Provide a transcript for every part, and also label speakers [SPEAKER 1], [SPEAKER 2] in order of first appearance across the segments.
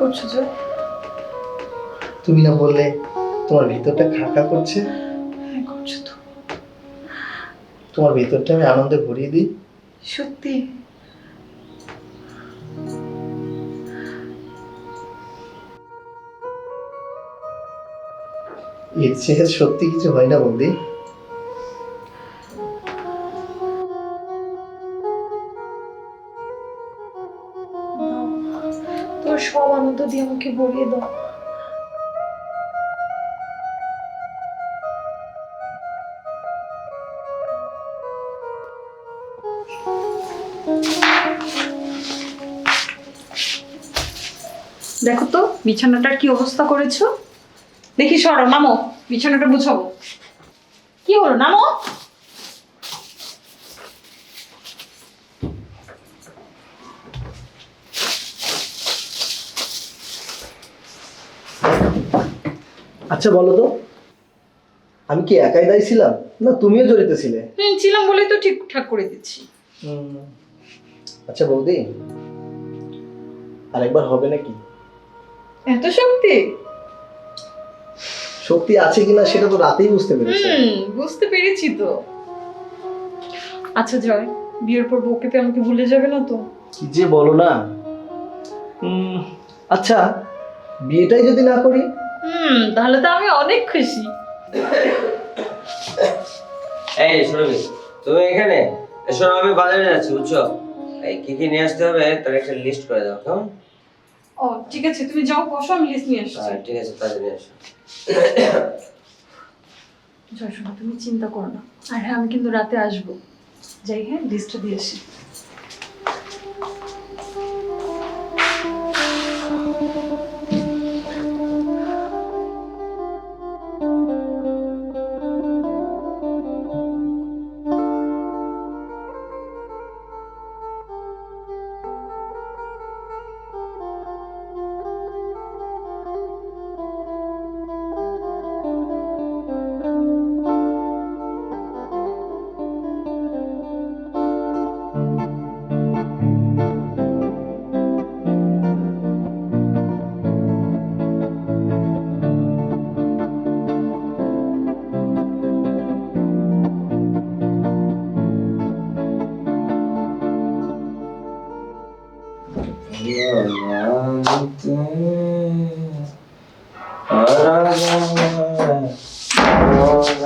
[SPEAKER 1] করছ জয়
[SPEAKER 2] তুমি না বললে তোমার ভিতরটা খাকা করছে?
[SPEAKER 1] হ্যাঁ করছ তো।
[SPEAKER 2] তোমার ভিতরটা আমি আনন্দে ভরিয়ে দিই।
[SPEAKER 1] সত্যি?
[SPEAKER 2] এর চেয়ে সত্যি কিছু হয় না বৌদি
[SPEAKER 1] তোর সব আনন্দ দিয়ে আমাকে ভরিয়ে দাও। দেখো তো, বিছানাটার কি অবস্থা করেছ? দেখি সরো, নামো, বিছানাটা বুঝাবো কি হলো, নামো?
[SPEAKER 2] আচ্ছা বলো তো। আমি কি একাই দায়ী ছিলাম? না তুমিও জড়িত ছিলে?
[SPEAKER 1] হুম ছিলাম বলেই তো ঠিকঠাক করে দিচ্ছি।
[SPEAKER 2] আচ্ছা বৌদি আরেকবার হবে নাকি?
[SPEAKER 1] এত শক্তি?
[SPEAKER 2] শক্তি আছে কিনা সেটা তো রাতেই বুঝতে পেরেছি।
[SPEAKER 1] হুম বুঝতে পেরেছি তো। আচ্ছা জয় বিয়ের পর বউকে পেয়ে আমাকে ভুলে যাবে না তো।
[SPEAKER 2] কি যে বলো না। আচ্ছা বিয়েটাই যদি না করি
[SPEAKER 1] হুম তাহলে তো আমি অনেক খুশি।
[SPEAKER 3] এই সুরভি তুমি এখানে? এসো আমি বাজারে যাচ্ছি বুঝছ? এই কি কি নিয়ে আসতে হবে তার একটা লিস্ট করে দাও কেমন?
[SPEAKER 1] ও ঠিক আছে তুমি যাও বসো আমি লিস্ট নিয়ে আসছি।
[SPEAKER 3] হ্যাঁ ঠিক আছে তাড়াতাড়ি নিয়ে আসো।
[SPEAKER 1] জয় শোনো তুমি চিন্তা করো না। আর হ্যাঁ আমি কিন্তু রাতে আসব। যাই হ্যাঁ লিস্টটা দিয়ে আসি।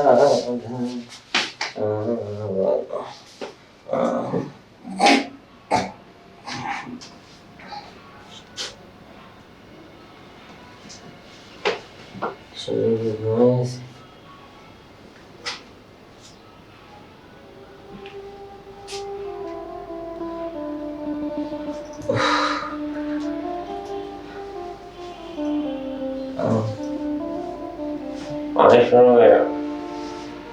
[SPEAKER 3] Nice. অনেক সময় বলো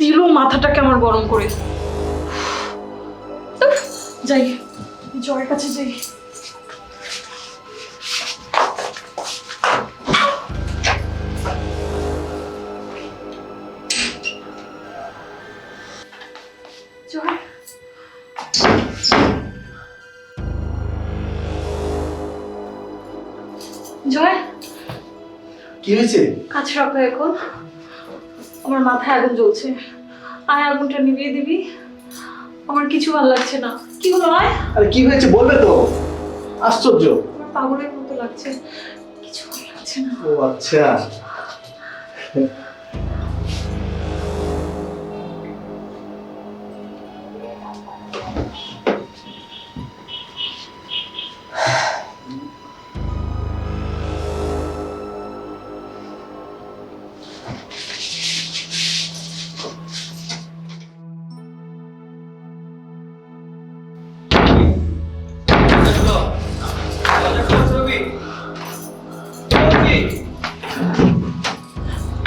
[SPEAKER 1] দিল মাথাটাকে আমার গরম করে। যাই জয়ের কাছে যাই। জয়। জয়।
[SPEAKER 2] কি হয়েছে?
[SPEAKER 1] কাছে রাখো এখন। আমার মাথায় আগুন জ্বলছে। আয় আগুনটা নিভিয়ে দিবি। আমার কিছু ভালো লাগছে না। কি হলো আয়?
[SPEAKER 2] আরে কি হয়েছে বলবে তো? আশ্চর্য।
[SPEAKER 1] পাগলের মতো লাগছে। কিছু ভালো লাগছে না।
[SPEAKER 2] ও আচ্ছা।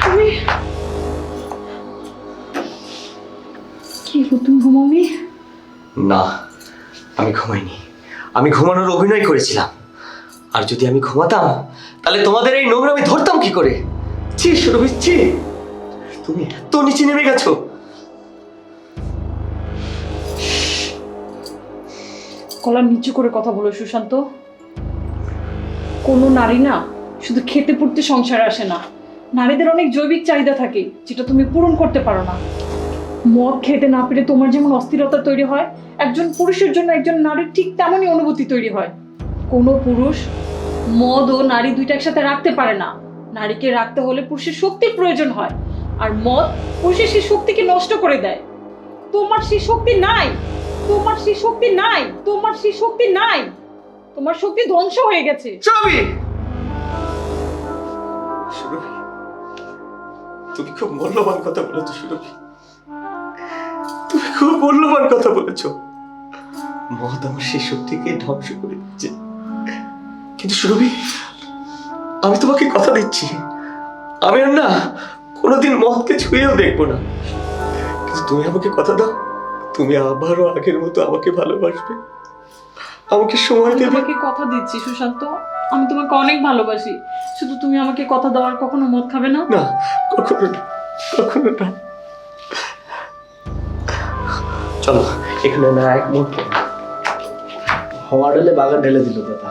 [SPEAKER 2] তুমি কি গো তুমি ঘুমাওনি?
[SPEAKER 3] না আমি ঘুমাইনি। আমি ঘুমানোর অভিনয় করেছিলাম। আর যদি আমি ঘুমাতাম তাহলে তোমাদের এই নোংরা আমি ধরতাম কি করে? ছি সুরভি ছি। তুমি এত নিচে নেমে গেছো।
[SPEAKER 1] কলার নিচু করে কথা বলো সুশান্ত। কোনো নারী না শুধু খেতে পড়তে সংসার আসে না। নারীদের অনেক জৈবিক চাহিদা থাকে, যেটা তুমি পূরণ করতে পারো না। মদ খেতে না পেরে তোমার যেমন অস্থিরতা তৈরি হয়, একজন পুরুষের জন্য একজন নারীর ঠিক তেমনই অনুভূতি তৈরি হয়। কোনো পুরুষ মদ ও নারী দুইটা একসাথে রাখতে পারে না। নারীকে রাখতে হলে পুরুষের শক্তির প্রয়োজন হয়, আর মদ পুরুষের সেই শক্তিকে নষ্ট করে দেয়। তোমার সেই শক্তি নাই, তোমার সেই শক্তি নাই, তোমার সেই শক্তি নাই, তোমার শক্তি ধ্বংস হয়ে গেছে।
[SPEAKER 3] তুমি খুব মূল্যবান কথা বলেছ সুরভি। তুমি খুব মূল্যবান কথা বলেছ। মদ আমার সেই শক্তিকে ধ্বংস করে দিচ্ছে। কিন্তু সুরভি আমি তোমাকে কথা দিচ্ছি। আমি আর না কোনোদিন মদকে ছুঁয়েও দেখব না। কিন্তু তুমি আমাকে কথা দাও তুমি আবারও আগের মতো আমাকে ভালোবাসবে। আমাকে সময় দেবে।
[SPEAKER 1] তোমাকে কথা দিচ্ছি সুশান্ত। আমি তোমাকে অনেক ভালোবাসি। শুধু তুমি আমাকে কথা দেওয়ার কখনো মত খাবে না?
[SPEAKER 3] না কখনো না কখনো না। চলো, এখানে না এক মুহূর্ত।
[SPEAKER 2] হওয়া ঢেলে বাগান ঢেলে দিল দাদা।